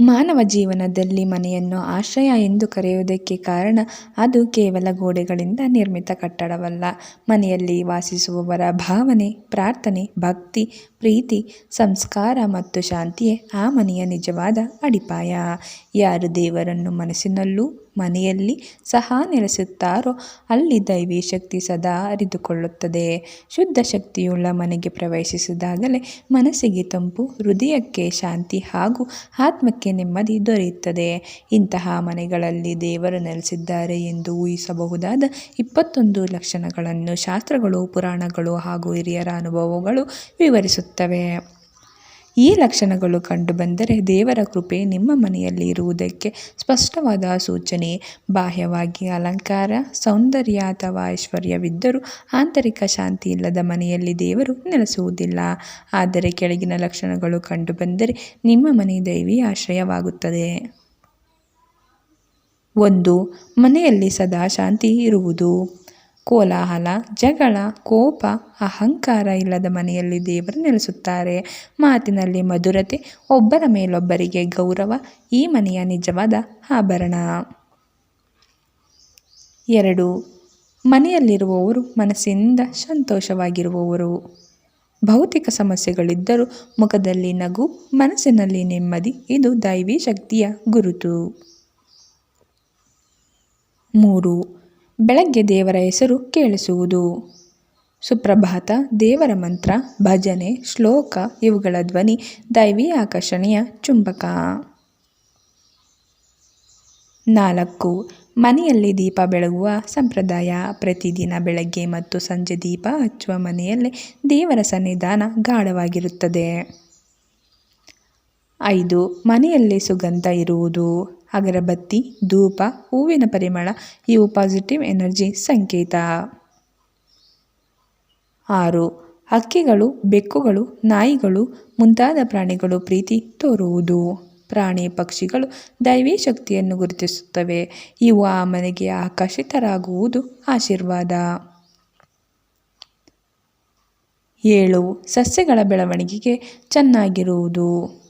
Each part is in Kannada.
ಮಾನವ ಜೀವನದಲ್ಲಿ ಮನೆಯನ್ನು ಆಶ್ರಯ ಎಂದು ಕರೆಯುವುದಕ್ಕೆ ಕಾರಣ ಅದು ಕೇವಲ ಗೋಡೆಗಳಿಂದ ನಿರ್ಮಿತ ಕಟ್ಟಡವಲ್ಲ. ಮನೆಯಲ್ಲಿ ವಾಸಿಸುವವರ ಭಾವನೆ, ಪ್ರಾರ್ಥನೆ, ಭಕ್ತಿ, ಪ್ರೀತಿ, ಸಂಸ್ಕಾರ ಮತ್ತು ಶಾಂತಿಯೇ ಆ ಮನೆಯ ನಿಜವಾದ ಅಡಿಪಾಯ. ಯಾರು ದೇವರನ್ನು ಮನಸ್ಸಿನಲ್ಲೂ ಮನೆಯಲ್ಲಿ ಸಹ ನೆಲೆಸುತ್ತಾರೋ, ಅಲ್ಲಿ ದೈವಿ ಶಕ್ತಿ ಸದಾ ಅರಿದುಕೊಳ್ಳುತ್ತದೆ. ಶುದ್ಧ ಶಕ್ತಿಯುಳ್ಳ ಮನೆಗೆ ಪ್ರವೇಶಿಸಿದಾಗಲೇ ಮನಸ್ಸಿಗೆ ತಂಪು, ಹೃದಯಕ್ಕೆ ಶಾಂತಿ ಹಾಗೂ ಆತ್ಮಕ್ಕೆ ನೆಮ್ಮದಿ ದೊರೆಯುತ್ತದೆ. ಇಂತಹ ಮನೆಗಳಲ್ಲಿ ದೇವರು ನೆಲೆಸಿದ್ದಾರೆ ಎಂದು ಊಹಿಸಬಹುದಾದ ಇಪ್ಪತ್ತೊಂದು ಲಕ್ಷಣಗಳನ್ನು ಶಾಸ್ತ್ರಗಳು, ಪುರಾಣಗಳು ಹಾಗೂ ಹಿರಿಯರ ಅನುಭವಗಳು ವಿವರಿಸುತ್ತವೆ. ಈ ಲಕ್ಷಣಗಳು ಕಂಡುಬಂದರೆ ದೇವರ ಕೃಪೆ ನಿಮ್ಮ ಮನೆಯಲ್ಲಿ ಇರುವುದಕ್ಕೆ ಸ್ಪಷ್ಟವಾದ ಸೂಚನೆ. ಬಾಹ್ಯವಾಗಿ ಅಲಂಕಾರ, ಸೌಂದರ್ಯ ಅಥವಾ ಐಶ್ವರ್ಯವಿದ್ದರೂ ಆಂತರಿಕ ಶಾಂತಿ ಇಲ್ಲದ ಮನೆಯಲ್ಲಿ ದೇವರು ನೆಲೆಸುವುದಿಲ್ಲ. ಆದರೆ ಕೆಳಗಿನ ಲಕ್ಷಣಗಳು ಕಂಡುಬಂದರೆ ನಿಮ್ಮ ಮನೆ ದೈವಿ ಆಶ್ರಯವಾಗುತ್ತದೆ. ಒಂದು, ಮನೆಯಲ್ಲಿ ಸದಾ ಶಾಂತಿ ಇರುವುದು. ಕೋಲಾಹಲ, ಜಗಳ, ಕೋಪ, ಅಹಂಕಾರ ಇಲ್ಲದ ಮನೆಯಲ್ಲಿ ದೇವರು ನೆಲೆಸುತ್ತಾರೆ. ಮಾತಿನಲ್ಲಿ ಮಧುರತೆ, ಒಬ್ಬರ ಮೇಲೊಬ್ಬರಿಗೆ ಗೌರವ, ಈ ಮನೆಯ ನಿಜವಾದ ಆಭರಣ. ಎರಡು, ಮನೆಯಲ್ಲಿರುವವರು ಮನಸ್ಸಿನಿಂದ ಸಂತೋಷವಾಗಿರುವವರು. ಭೌತಿಕ ಸಮಸ್ಯೆಗಳಿದ್ದರೂ ಮುಖದಲ್ಲಿ ನಗು, ಮನಸ್ಸಿನಲ್ಲಿ ನೆಮ್ಮದಿ, ಇದು ದೈವಿ ಶಕ್ತಿಯ ಗುರುತು. ಮೂರು ಬೆಳಗ್ಗೆ ದೇವರ ಹೆಸರು ಕೇಳಿಸುವುದು. ಸುಪ್ರಭಾತ, ದೇವರ ಮಂತ್ರ, ಭಜನೆ, ಶ್ಲೋಕ, ಇವುಗಳ ಧ್ವನಿ, ದೈವಿ ಆಕರ್ಷಣೆಯ ಚುಂಬಕ. ನಾಲ್ಕು, ಮನೆಯಲ್ಲಿ ದೀಪ ಬೆಳಗುವ ಸಂಪ್ರದಾಯ. ಪ್ರತಿದಿನ ಬೆಳಗ್ಗೆ ಮತ್ತು ಸಂಜೆ ದೀಪ ಹಚ್ಚುವ ಮನೆಯಲ್ಲಿ ದೇವರ ಸನ್ನಿಧಾನ ಗಾಢವಾಗಿರುತ್ತದೆ. ಐದು, ಮನೆಯಲ್ಲಿ ಸುಗಂಧ ಇರುವುದು. ಅಗರಬತ್ತಿ, ಧೂಪ, ಹೂವಿನ ಪರಿಮಳ, ಇವು ಪಾಸಿಟಿವ್ ಎನರ್ಜಿ ಸಂಕೇತ. ಆರು, ಹಕ್ಕಿಗಳು, ಬೆಕ್ಕುಗಳು, ನಾಯಿಗಳು, ಮುಂತಾದ ಪ್ರಾಣಿಗಳು ಪ್ರೀತಿ ತೋರುವುದು. ಪ್ರಾಣಿ ಪಕ್ಷಿಗಳು ದೈವೀ ಶಕ್ತಿಯನ್ನು ಗುರುತಿಸುತ್ತವೆ. ಇವು ಆ ಮನೆಗೆ ಆಕರ್ಷಿತರಾಗುವುದು ಆಶೀರ್ವಾದ. ಏಳು, ಸಸ್ಯಗಳ ಬೆಳವಣಿಗೆಗೆ ಚೆನ್ನಾಗಿರುವುದು.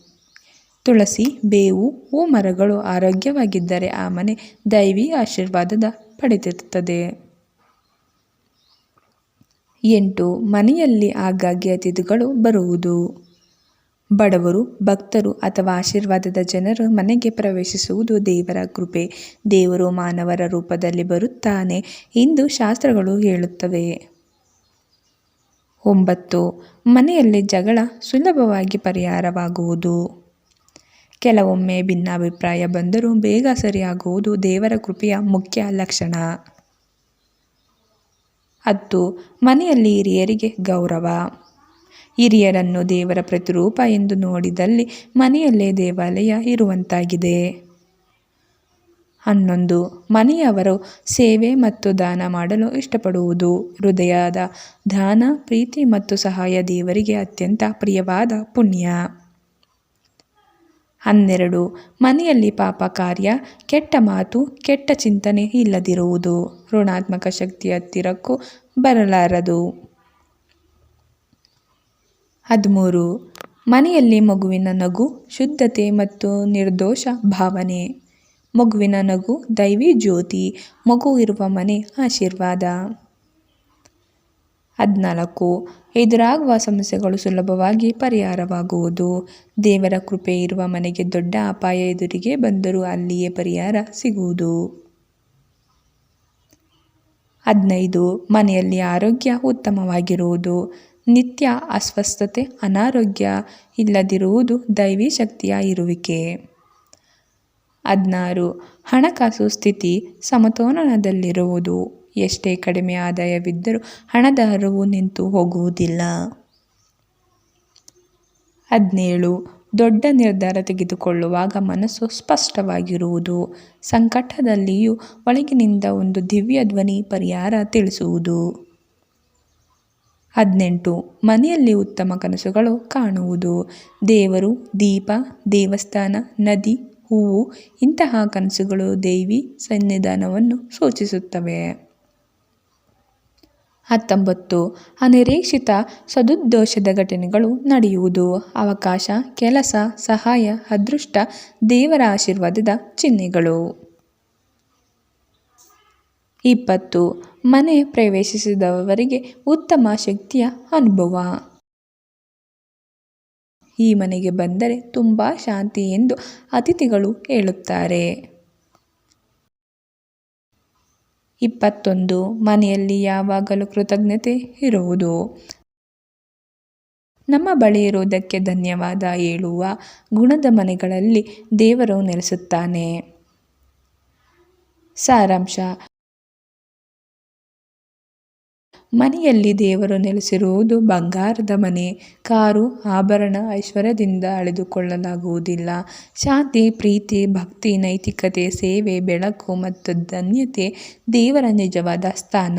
ತುಳಸಿ, ಬೇವು ಹೂ ಮರಗಳು ಆರೋಗ್ಯವಾಗಿದ್ದರೆ ಆ ಮನೆ ದೈವಿ ಆಶೀರ್ವಾದದ ಪಡೆದಿರುತ್ತದೆ. ಎಂಟು, ಮನೆಯಲ್ಲಿ ಆಗಾಗ್ಗೆ ಅತಿಥಿಗಳು ಬರುವುದು. ಬಡವರು, ಭಕ್ತರು ಅಥವಾ ಆಶೀರ್ವಾದದ ಜನರು ಮನೆಗೆ ಪ್ರವೇಶಿಸುವುದು ದೇವರ ಕೃಪೆ. ದೇವರು ಮಾನವರ ರೂಪದಲ್ಲಿ ಬರುತ್ತಾನೆ ಎಂದು ಶಾಸ್ತ್ರಗಳು ಹೇಳುತ್ತವೆ. ಒಂಬತ್ತು, ಮನೆಯಲ್ಲಿ ಜಗಳ ಸುಲಭವಾಗಿ ಪರಿಹಾರವಾಗುವುದು. ಕೆಲವೊಮ್ಮೆ ಭಿನ್ನಾಭಿಪ್ರಾಯ ಬಂದರೂ ಬೇಗ ಸರಿಯಾಗುವುದು ದೇವರ ಕೃಪೆಯ ಮುಖ್ಯ ಲಕ್ಷಣ. ಹತ್ತು, ಮನೆಯಲ್ಲಿ ಹಿರಿಯರಿಗೆ ಗೌರವ. ಹಿರಿಯರನ್ನು ದೇವರ ಪ್ರತಿರೂಪ ಎಂದು ನೋಡಿದಲ್ಲಿ ಮನೆಯಲ್ಲೇ ದೇವಾಲಯ ಇರುವಂತಾಗಿದೆ. ಹನ್ನೊಂದು, ಮನೆಯವರು ಸೇವೆ ಮತ್ತು ದಾನ ಮಾಡಲು ಇಷ್ಟಪಡುವುದು. ಹೃದಯದ ದಾನ, ಪ್ರೀತಿ ಮತ್ತು ಸಹಾಯ ದೇವರಿಗೆ ಅತ್ಯಂತ ಪ್ರಿಯವಾದ ಪುಣ್ಯ. ಹನ್ನೆರಡು. ಮನೆಯಲ್ಲಿ ಪಾಪ ಕಾರ್ಯ, ಕೆಟ್ಟ ಮಾತು, ಕೆಟ್ಟ ಚಿಂತನೆ ಇಲ್ಲದಿರುವುದು. ಋಣಾತ್ಮಕ ಶಕ್ತಿ ಹತ್ತಿರಕ್ಕೂ ಬರಲಾರದು. ಹದಿಮೂರು. ಮನೆಯಲ್ಲಿ ಮಗುವಿನ ನಗು, ಶುದ್ಧತೆ ಮತ್ತು ನಿರ್ದೋಷ ಭಾವನೆ. ಮಗುವಿನ ನಗು ದೈವಿ ಜ್ಯೋತಿ, ಮಗು ಇರುವ ಮನೆ ಆಶೀರ್ವಾದ. ಹದಿನಾಲ್ಕು. ಎದುರಾಗುವ ಸಮಸ್ಯೆಗಳು ಸುಲಭವಾಗಿ ಪರಿಹಾರವಾಗುವುದು. ದೇವರ ಕೃಪೆ ಇರುವ ಮನೆಗೆ ದೊಡ್ಡ ಅಪಾಯ ಎದುರಿಗೆ ಬಂದರೂ ಅಲ್ಲಿಯೇ ಪರಿಹಾರ ಸಿಗುವುದು. ಹದಿನೈದು. ಮನೆಯಲ್ಲಿ ಆರೋಗ್ಯ ಉತ್ತಮವಾಗಿರುವುದು. ನಿತ್ಯ ಅಸ್ವಸ್ಥತೆ, ಅನಾರೋಗ್ಯ ಇಲ್ಲದಿರುವುದು ದೈವಿ ಶಕ್ತಿಯ ಇರುವಿಕೆ. ಹದಿನಾರು. ಹಣಕಾಸು ಸ್ಥಿತಿ ಸಮತೋಲನದಲ್ಲಿರುವುದು. ಎಷ್ಟೇ ಕಡಿಮೆ ಆದಾಯವಿದ್ದರೂ ಹಣದ ಹರಿವು ನಿಂತು ಹೋಗುವುದಿಲ್ಲ. ಹದಿನೇಳು. ದೊಡ್ಡ ನಿರ್ಧಾರ ತೆಗೆದುಕೊಳ್ಳುವಾಗ ಮನಸ್ಸು ಸ್ಪಷ್ಟವಾಗಿರುವುದು. ಸಂಕಟದಲ್ಲಿಯೂ ಒಳಗಿನಿಂದ ಒಂದು ದಿವ್ಯ ಧ್ವನಿ ಪರಿಹಾರ ತಿಳಿಸುವುದು. ಹದಿನೆಂಟು. ಮನೆಯಲ್ಲಿ ಉತ್ತಮ ಕನಸುಗಳು ಕಾಣುವುದು. ದೇವರು, ದೀಪ, ದೇವಸ್ಥಾನ, ನದಿ, ಹೂವು ಇಂತಹ ಕನಸುಗಳು ದೇವಿ ಸನ್ನಿಧಾನವನ್ನು ಸೂಚಿಸುತ್ತವೆ. ಹತ್ತೊಂಬತ್ತು, ಅನಿರೀಕ್ಷಿತ ಸದುದ್ದೇಶದ ಘಟನೆಗಳು ನಡೆಯುವುದು. ಅವಕಾಶ, ಕೆಲಸ, ಸಹಾಯ, ಅದೃಷ್ಟ, ದೇವರ ಆಶೀರ್ವಾದದ ಚಿಹ್ನೆಗಳು. ಇಪ್ಪತ್ತು, ಮನೆ ಪ್ರವೇಶಿಸಿದವರಿಗೆ ಉತ್ತಮ ಶಕ್ತಿಯ ಅನುಭವ. ಈ ಮನೆಗೆ ಬಂದರೆ ತುಂಬ ಶಾಂತಿ ಎಂದು ಅತಿಥಿಗಳು ಹೇಳುತ್ತಾರೆ. ಇಪ್ಪತ್ತೊಂದು, ಮನೆಯಲ್ಲಿ ಯಾವಾಗಲೂ ಕೃತಜ್ಞತೆ ಇರುವುದು. ನಮ್ಮ ಬಳಿ ಇರುವುದಕ್ಕೆ ಧನ್ಯವಾದ ಹೇಳುವ ಗುಣದ ಮನೆಗಳಲ್ಲಿ ದೇವರು ನೆಲೆಸುತ್ತಾನೆ. ಸಾರಾಂಶ ಮನೆಯಲ್ಲಿ ದೇವರು ನೆಲೆಸಿರುವುದು ಬಂಗಾರದ ಮನೆ. ಕಾರು, ಆಭರಣ ಐಶ್ವರ್ಯದಿಂದ ಅಳೆದುಕೊಳ್ಳಲಾಗುವುದಿಲ್ಲ. ಶಾಂತಿ, ಪ್ರೀತಿ, ಭಕ್ತಿ, ನೈತಿಕತೆ, ಸೇವೆ, ಬೆಳಕು ಮತ್ತು ಧನ್ಯತೆ ದೇವರ ನಿಜವಾದ ಸ್ಥಾನ.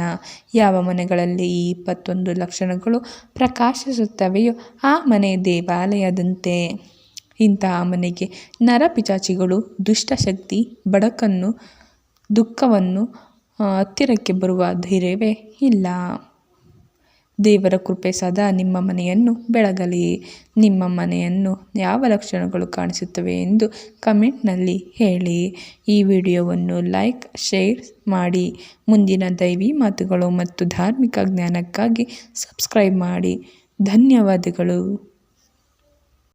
ಯಾವ ಮನೆಗಳಲ್ಲಿ ಈ ಇಪ್ಪತ್ತೊಂದು ಲಕ್ಷಣಗಳು ಪ್ರಕಾಶಿಸುತ್ತವೆಯೋ ಆ ಮನೆ ದೇವಾಲಯದಂತೆ. ಇಂತಹ ಮನೆಗೆ ನರಪಿಚಾಚಿಗಳು ದುಷ್ಟಶಕ್ತಿ, ಬಡಕನ್ನು, ದುಃಖವನ್ನು ಹತ್ತಿರಕ್ಕೆ ಬರುವ ಧೈರ್ಯವೇ ಇಲ್ಲ. ದೇವರ ಕೃಪೆ ಸದಾ ನಿಮ್ಮ ಮನೆಯನ್ನು ಬೆಳಗಲಿ. ನಿಮ್ಮ ಮನೆಯನ್ನು ಯಾವ ಲಕ್ಷಣಗಳು ಕಾಣಿಸುತ್ತವೆ ಎಂದು ಕಮೆಂಟ್ನಲ್ಲಿ ಹೇಳಿ. ಈ ವಿಡಿಯೋವನ್ನು ಲೈಕ್, ಶೇರ್ ಮಾಡಿ. ಮುಂದಿನ ದೈವಿ ಮಾತುಗಳು ಮತ್ತು ಧಾರ್ಮಿಕ ಜ್ಞಾನಕ್ಕಾಗಿ ಸಬ್ಸ್ಕ್ರೈಬ್ ಮಾಡಿ. ಧನ್ಯವಾದಗಳು.